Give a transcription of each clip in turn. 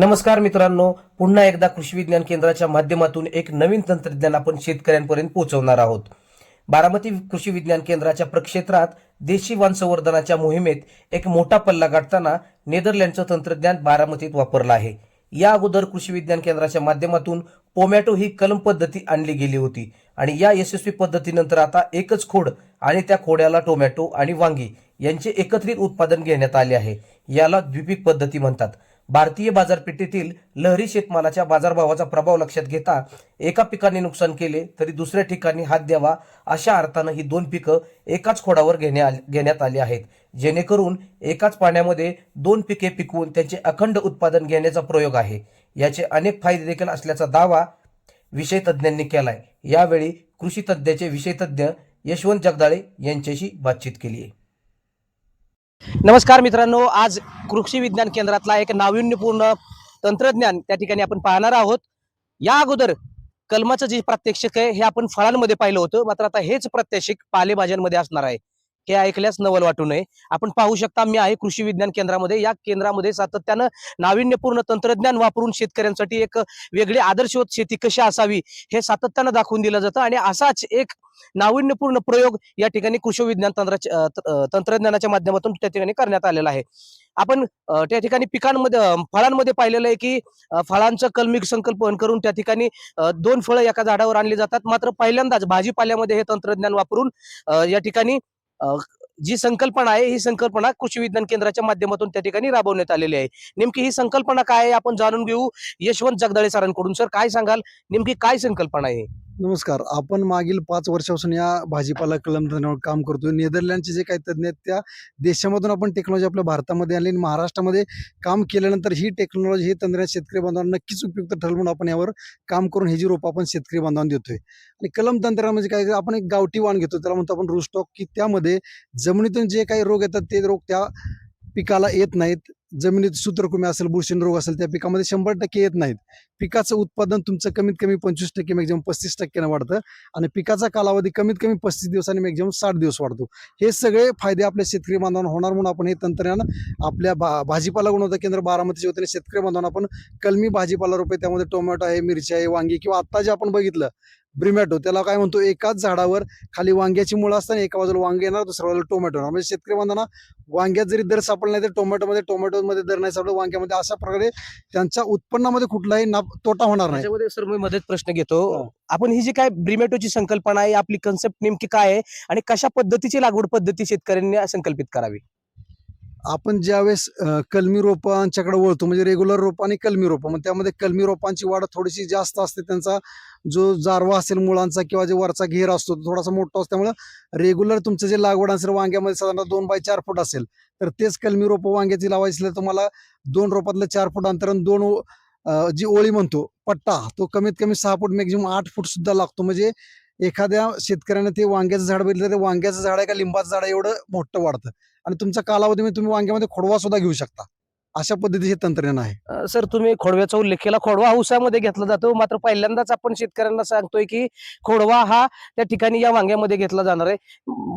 नमस्कार मित्रांनो पुन्हा एकदा कृषी विज्ञान केंद्राच्या माध्यमातून एक नवीन तंत्रज्ञान आपण शेतकऱ्यांपर्यंत पोहोचवणार आहोत. बारामती कृषी विज्ञान केंद्राच्या प्रक्षेत्रात देशी वाण संवर्धनाच्या मोहिमेत एक मोठा पल्ला गाठताना नेदरलँडचं तंत्रज्ञान बारामतीत वापरलं आहे. या अगोदर कृषी विज्ञान केंद्राच्या माध्यमातून पोमॅटो ही कलम पद्धती आणली गेली होती आणि या यशस्वी पद्धतीनंतर आता एकच खोड आणि त्या खोड्याला टोमॅटो आणि वांगी यांचे एकत्रित उत्पादन घेण्यात आले आहे. याला द्विपीक पद्धती म्हणतात. भारतीय बाजारपेठेतील लहरी शेतमालाच्या बाजारभावाचा प्रभाव लक्षात घेता एका पिकाने नुकसान केले तरी दुसऱ्या ठिकाणी हात द्यावा अशा अर्थानं ही दोन पिकं एकाच खोडावर घेण्या घेण्यात आली आहेत. जेणेकरून एकाच पाण्यामध्ये दोन पिके पिकवून त्यांचे अखंड उत्पादन घेण्याचा प्रयोग आहे. याचे अनेक फायदे देखील असल्याचा दावा विषय तज्ज्ञांनी केलाय. यावेळी कृषी तज्ज्ञाचे विषय तज्ज्ञ यशवंत जगदाळे यांच्याशी बातचीत केली आहे. नमस्कार मित्रांनो आज कृषी विज्ञान केंद्रातला एक नाविन्यपूर्ण तंत्रज्ञान त्या ठिकाणी आपण पाहणार आहोत. या अगोदर कलमाचं जे प्रात्यक्षिक आहे हे आपण फळांमध्ये पाहिलं होतं. मात्र आता हेच प्रात्यक्षिक पालेभाज्यांमध्ये असणार आहे. हे ऐकल्यास नवल वाटू नये. आपण पाहू शकता मी आहे कृषी विज्ञान केंद्रामध्ये. या केंद्रामध्ये सातत्यानं नाविन्यपूर्ण तंत्रज्ञान वापरून शेतकऱ्यांसाठी एक वेगळी आदर्शवत शेती कशी असावी हे सातत्यानं दाखवून दिलं जातं. आणि असाच एक नाविन्यपूर्ण प्रयोग या ठिकाणी कृषी विज्ञान तंत्राच्या तंत्रज्ञानाच्या माध्यमातून त्या ठिकाणी करण्यात आलेला आहे. आपण त्या ठिकाणी पिकांमध्ये फळांमध्ये पाहिलेलं आहे की फळांचं कलमिक संकल्पन करून त्या ठिकाणी दोन फळं एका झाडावर आणली जातात. मात्र पहिल्यांदाच भाजीपाल्यामध्ये हे तंत्रज्ञान वापरून या ठिकाणी जी संकल्पना आहे ही संकल्पना कृषी विज्ञान केंद्राच्या माध्यमातून त्या ठिकाणी राबवण्यात आलेली आहे. नेमकी ही संकल्पना काय आहे? आपण जाणून घेऊ. यशवंत जगदाळे सरांकडून. सर काय सांगाल? नेमकी काय संकल्पना आहे? नमस्कार. आपण मागील पाच वर्षापासून या भाजीपाला कलम तज्ञावर काम करतोय. नेदरलँडचे जे काही तज्ज्ञ आहेत त्या देशामधून आपण टेक्नॉलॉजी आपल्या भारतामध्ये आणली आणि महाराष्ट्रामध्ये काम केल्यानंतर ही टेक्नॉलॉजी ही तंत्रज्ञान शेतकरी बांधवांना नक्कीच उपयुक्त ठरेल म्हणून आपण यावर काम करून हे जी रोपं आपण शेतकरी बांधवांना देतोय. आणि कलम तंत्रज्ञान म्हणजे काय आपण एक गावठी वाण घेतो. त्याला म्हणतो आपण रूस्टॉक की त्यामध्ये जमिनीतून जे काही रोग येतात ते रोग त्या पिकाला येत नाहीत. जमिनीत सूत्रकुमी असेल बुरशीन रोग असेल त्या पिकामध्ये शंभर टक्के येत नाहीत. पिकाचं उत्पादन तुमचं कमीत कमी पंचवीस टक्के मॅक्झिमम पस्तीस टक्क्यानं वाढतं. आणि पिकाचा कालावधी कमीत कमी पस्तीस दिवसांनी मॅक्झिमम साठ दिवस वाढतो. हे सगळे फायदे आपल्या शेतकरी बांधवांना होणार म्हणून आपण हे तंत्रज्ञान आपल्या भा भाजीपाला गुणवत्ता केंद्र बारामतीच्या वतीने शेतकरी बांधवांना आपण कलमी भाजीपाला रुपये त्यामध्ये टोमॅटो आहे मिरची आहे वांगी किंवा आत्ता जे आपण बघितलं ब्रिमॅटो. त्याला काय म्हणतो एकाच झाडावर खाली वांग्याची मुळं असताना एका बाजूला वांगे येणार दुसऱ्या बाजूला टोमॅटो येणार. म्हणजे शेतकरी बांधवांना वांग्यात जरी दर सापडला नाही तर टोमॅटोमध्ये टोमॅटोमध्ये दर नाही सापडला वांग्यामध्ये अशा प्रकारे त्यांच्या उत्पन्नामध्ये कुठलाही ना तोटा होणार नाही. त्याच्यामध्ये सर मी मदत प्रश्न घेतो. हो. आपण ही जी काय ब्रिमेटोची संकल्पना आहे आपली कन्सेप्ट नेमकी काय आहे आणि कशा पद्धतीची लागवड पद्धती शेतकऱ्यांनी संकल्पित करावी? आपण ज्यावेळेस कलमी रोपांच्याकडे वळतो म्हणजे रेग्युलर रोप आणि कलमी रोपं मग त्यामध्ये कलमी रोपांची वाढ थोडीशी जास्त असते त्यांचा जो जारवा असेल मुळांचा किंवा जे वरचा घेर असतो तो थोडासा मोठा असतो त्यामुळे रेग्युलर तुमचं जे लागवड असेल वांग्यामध्ये साधारण दोन बाय चार फूट असेल तर तेच कलमी रोपं वांग्याची लावायची तुम्हाला दोन रोपातलं चार फूट अंतरण दोन जी ओळी म्हणतो पट्टा तो कमीत कमी सहा फूट मॅक्झिमम आठ फूट सुद्धा लागतो म्हणजे एखाद्या शेतकऱ्याने ते वांग्याचं झाड बघितलं तर वांग्याचं झाड आहे का लिंबाचं झाड आहे एवढं मोठं वाढतं. आणि तुमच्या कालावधीमध्ये तुम्ही वांग्यामध्ये खोडवा सुद्धा घेऊ शकता. अशा पद्धतीचे तंत्रज्ञान आहे. सर तुम्ही खोडव्याचा उल्लेख केला. खोडवा ऊसामध्ये घेतला जातो. मात्र पहिल्यांदाच आपण शेतकऱ्यांना सांगतोय की खोडवा हा त्या ठिकाणी या वांग्यामध्ये घेतला जाणार आहे.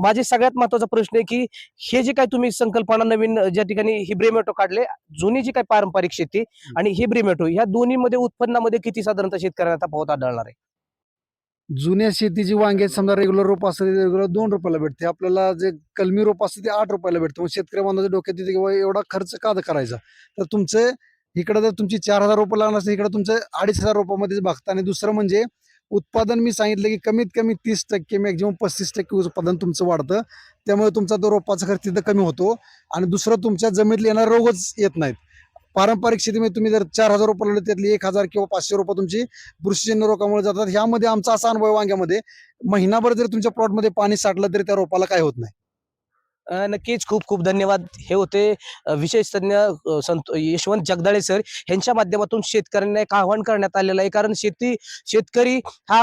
माझे सगळ्यात महत्त्वाचा प्रश्न आहे की हे जे काय तुम्ही संकल्पना नवीन ज्या ठिकाणी हिब्रेमेटो काढले जुनी जी काय पारंपरिक शेती आणि हिब्रेमेटो ह्या दोन्हीमध्ये उत्पन्नामध्ये किती साधारणतः शेतकऱ्यांना तफावत आढळणार आहे? जुन्या शेतीची वांगे समजा रेग्युलर रोप असते रेग्युलर दोन रुपयाला भेटते. आपल्याला जे कलमी रोप असते ते आठ रुपयाला भेटतं. मग शेतकरी बांधवाच्या डोक्यात येते की एवढा खर्च का करायचा? तर तुमचे इकडे जर तुमची चार हजार रुपये लागणार असेल इकडे तुमचं अडीच हजार रुपयामध्येच बघता आणि दुसरं म्हणजे उत्पादन मी सांगितलं की कमीत कमी तीस टक्के मॅक्झिमम पस्तीस टक्के उत्पादन तुमचं वाढतं. त्यामुळे तुमचा तो रोपाचा खर्च तिथं कमी होतो. आणि दुसरं तुमच्या जमिनीतले येणार रोगच येत नाहीत. पारंपरिक शेतीमध्ये तुम्ही जर चार हजार रुपये लावले त्यातली एक हजार किंवा पाचशे रुपये तुमची बुरशीजन्य रोगामुळे जातात. ह्यामध्ये आमचा असा अनुभव वांग्यामध्ये. महिनाभर जर तुमच्या प्लॉटमध्ये पाणी साठलं तरी त्या रोपाला काय होत नाही. नक्कीच खूप खूप धन्यवाद. हे होते विशेष तज्ञ संत यशवंत जगदाळे सर यांच्या माध्यमातून शेतकऱ्यांना एक आव्हान करण्यात आलेलं आहे. कारण शेती शेतकरी हा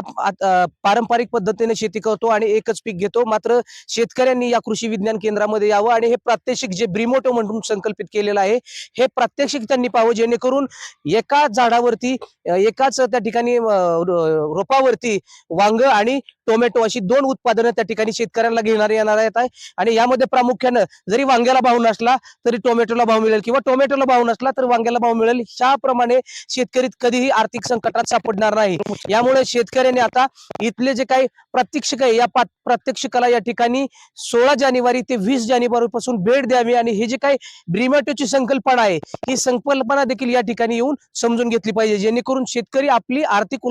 पारंपरिक पद्धतीने शेती करतो आणि एकच पीक घेतो. मात्र शेतकऱ्यांनी या कृषी विज्ञान केंद्रामध्ये यावं आणि हे प्रात्यक्षिक जे ब्रिमोटो म्हणून संकल्पित केलेलं आहे हे प्रात्यक्षिक त्यांनी पाहावं जेणेकरून एकाच झाडावरती एकाच त्या ठिकाणी रोपावरती वांग आणि टोमॅटो अशी दोन उत्पादनं त्या ठिकाणी शेतकऱ्यांना घेणार येणार आहेत. आहे आणि यामध्ये प्रामुख्यानं जरी वांग्याला भाव नसला तरी टोमॅटोला भाव मिळेल. किंवा टोमॅटोला भाव नसला तर वांग्याला भाव मिळेल. ह्याप्रमाणे शेतकरी कधीही आर्थिक संकटात सापडणार नाही. यामुळे शेतकऱ्यांनी आता इथले जे काही प्रात्यक्षिक आहे या पा- प्रात्यक्षिकाला या ठिकाणी सोळा जानेवारी ते वीस जानेवारी पासून भेट द्यावी आणि हे जे काही ब्रिमॅटोची संकल्पना आहे ही संकल्पना देखील या ठिकाणी येऊन समजून घेतली पाहिजे. जेणेकरून शेतकरी आपली आर्थिक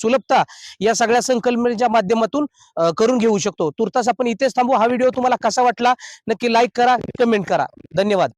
सुलभता या सगळ्या संकल्पनेच्या माध्यमातून माध्यमातून करून घेऊ शकतो. तुर्तास आपण इथेच थांबू. हा व्हिडिओ तुम्हाला कसा वाटला नक्की लाईक करा कमेंट करा. धन्यवाद.